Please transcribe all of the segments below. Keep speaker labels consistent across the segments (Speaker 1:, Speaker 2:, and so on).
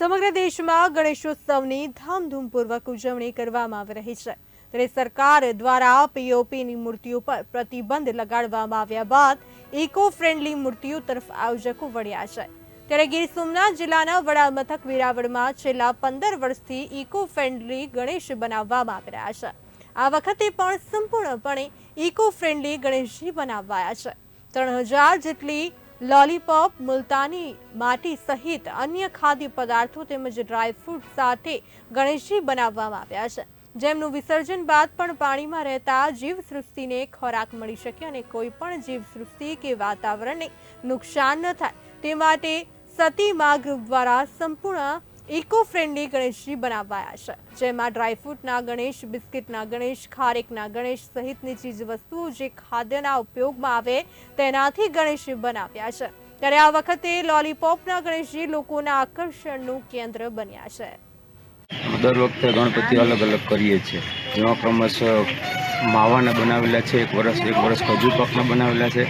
Speaker 1: સમગ્ર દેશમાં ગણેશોત્સવની ધામધૂમપૂર્વક ઉજવણી કરવામાં આવી રહી છે. ત્યારે સરકાર દ્વારા પીઓપીની મૂર્તિઓ પર પ્રતિબંધ લગાડવામાં આવ્યા બાદ ઇકો ફ્રેન્ડલી મૂર્તિઓ તરફ આયોજકો વળ્યા છે. ત્યારે ગીર સોમનાથ જિલ્લાના વડા મથક વેરાવળમાં છેલ્લા પંદર વર્ષથી ઇકો ફ્રેન્ડલી ગણેશ બનાવવામાં આવી રહ્યા છે. આ વખતે પણ સંપૂર્ણપણે ઇકો ફ્રેન્ડલી ગણેશજી બનાવાયા છે. ત્રણ હજાર જેટલી લોલીપોપ, મુલતાની માટી સહિત અન્ય ખાદ્ય પદાર્થો તેમજ ડ્રાયફ્રૂટ સાથે ગણેશજી બનાવવામાં આવ્યા છે. જેમનું વિસર્જન બાદ પણ પાણીમાં રહેતા જીવસૃષ્ટિને ખોરાક મળી શકે અને કોઈ પણ જીવસૃષ્ટિ કે વાતાવરણને નુકસાન ન થાય. તે માટે સતી માર્ગ દ્વારા સંપૂર્ણ ઇકો ફ્રેન્ડલી ગણેશજી બનાવાયા છે. જેમાં ડ્રાયફ્રૂટના ગણેશ, બિસ્કિટના ગણેશ, ખારેકના ગણેશ સહિતની ચીજ વસ્તુઓ જે ખાદ્યના ઉપયોગમાં આવે તેનાથી ગણેશજી બનાવ્યા છે. ત્યારે આ વખતે લોલીપોપના ગણેશજી લોકોના આકર્ષણનું કેન્દ્ર બન્યા છે.
Speaker 2: દર વખતે ગણપતિ અલગ અલગ કરીએ છીએ. જેમાં ક્રમશ માવાના બનાવેલા છે, એક વર્ષ એક વર્ષ ખજૂર પાકના બનાવેલા છે,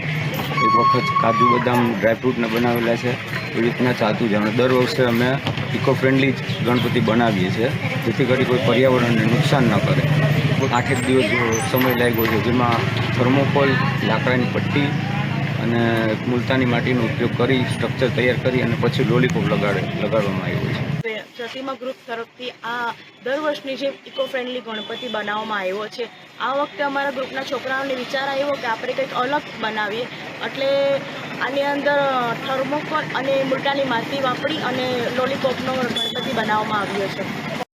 Speaker 2: એક વખત કાજુ બદામ ડ્રાયફ્રૂટના બનાવેલા છે. એવી રીતના ચાલતું છે દર વર્ષે અમે ઇકો ફ્રેન્ડલી ગણપતિ બનાવીએ છીએ, જેથી કરી કોઈ પર્યાવરણને નુકસાન ન કરે. આઠેક દિવસ સમય લાગ્યો છે, જેમાં થર્મોકોલ, લાકડાની પટ્ટી અને મુલતાની માટીનો ઉપયોગ કરી સ્ટ્રક્ચર તૈયાર કરી અને પછી લોલીપોપ લગાડે, લગાડવામાં આવ્યો છે.
Speaker 3: પ્રતિમા ગ્રુપ તરફથી આ દર વર્ષની જે ઇકો ફ્રેન્ડલી ગણપતિ બનાવવામાં આવ્યો છે. આ વખતે અમારા ગ્રુપના છોકરાઓને વિચાર આવ્યો કે આપણે કંઈક અલગ બનાવીએ. એટલે આની અંદર થર્મોકોલ અને મુલટાની માટી વાપરી અને લોલીપોપનો ગણપતિ બનાવવામાં આવ્યો છે.